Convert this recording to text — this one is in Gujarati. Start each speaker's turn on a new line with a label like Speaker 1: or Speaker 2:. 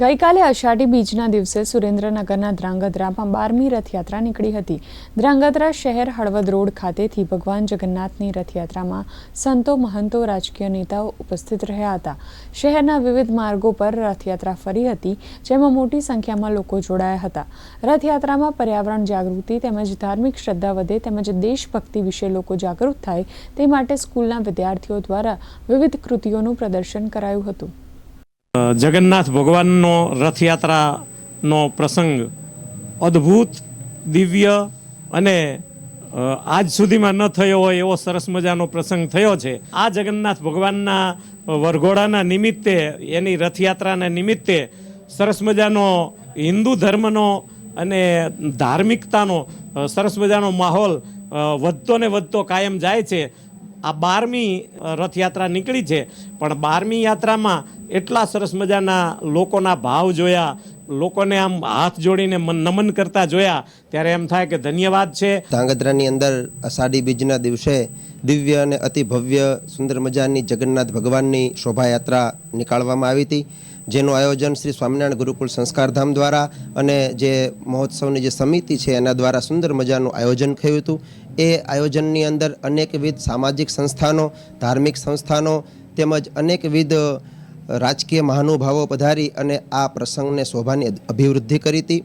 Speaker 1: ગઈકાલે અષાઢી બીજના દિવસે સુરેન્દ્રનગરના ધ્રાંગધ્રામાં બારમી રથયાત્રા નીકળી હતી. ધ્રાંગધ્રા શહેર હળવદ રોડ ખાતેથી ભગવાન જગન્નાથની રથયાત્રામાં સંતો, મહંતો, રાજકીય નેતાઓ ઉપસ્થિત રહ્યા હતા. શહેરના વિવિધ માર્ગો પર રથયાત્રા ફરી હતી, જેમાં મોટી સંખ્યામાં લોકો જોડાયા હતા. રથયાત્રામાં પર્યાવરણ જાગૃતિ તેમજ ધાર્મિક શ્રદ્ધા વધે તેમજ દેશભક્તિ વિશે લોકો જાગૃત થાય તે માટે સ્કૂલના વિદ્યાર્થીઓ દ્વારા વિવિધ કૃતિઓનું પ્રદર્શન કરાયું હતું.
Speaker 2: જગન્નાથ ભગવાનનો રથયાત્રાનો પ્રસંગ અદ્ભુત, દિવ્ય અને આજ સુધીમાં ન થયો હોય એવો સરસ મજાનો પ્રસંગ થયો છે. આ જગન્નાથ ભગવાનના વરઘોડાના નિમિત્તે, એની રથયાત્રાના નિમિત્તે સરસ મજાનો હિન્દુ ધર્મનો અને ધાર્મિકતાનો સરસ મજાનો માહોલ વધતો ને વધતો કાયમ જાય છે. આ બારમી રથયાત્રા નીકળી છે. પણ બારમી યાત્રામાં એટલા સરસ મજાના લોકોના ભાવ જોયા, લોકોને આમ હાથ જોડીને મન- નમન કરતા જોયા, ત્યારે એમ થાય કે ધન્યવાદ છે.
Speaker 3: ધાંગધ્રાની અંદર અષાઢી બીજના દિવસે દિવ્ય અને અતિ ભવ્ય સુંદર મજાની જગન્નાથ ભગવાનની શોભાયાત્રા નીકાળવામાં આવી હતી. જેનું આયોજન શ્રી સ્વામિનારાયણ ગુરુકુળ સંસ્કારધામ દ્વારા અને જે મહોત્સવની જે સમિતિ છે એના દ્વારા સુંદર મજાનું આયોજન થયું હતું. એ આયોજનની અંદર અનેકવિધ સામાજિક સંસ્થાનો, ધાર્મિક સંસ્થાનો તેમજ અનેકવિધ રાજકીય મહાનુભાવો પધારી અને આ પ્રસંગને શોભાની અભિવૃદ્ધિ કરી હતી.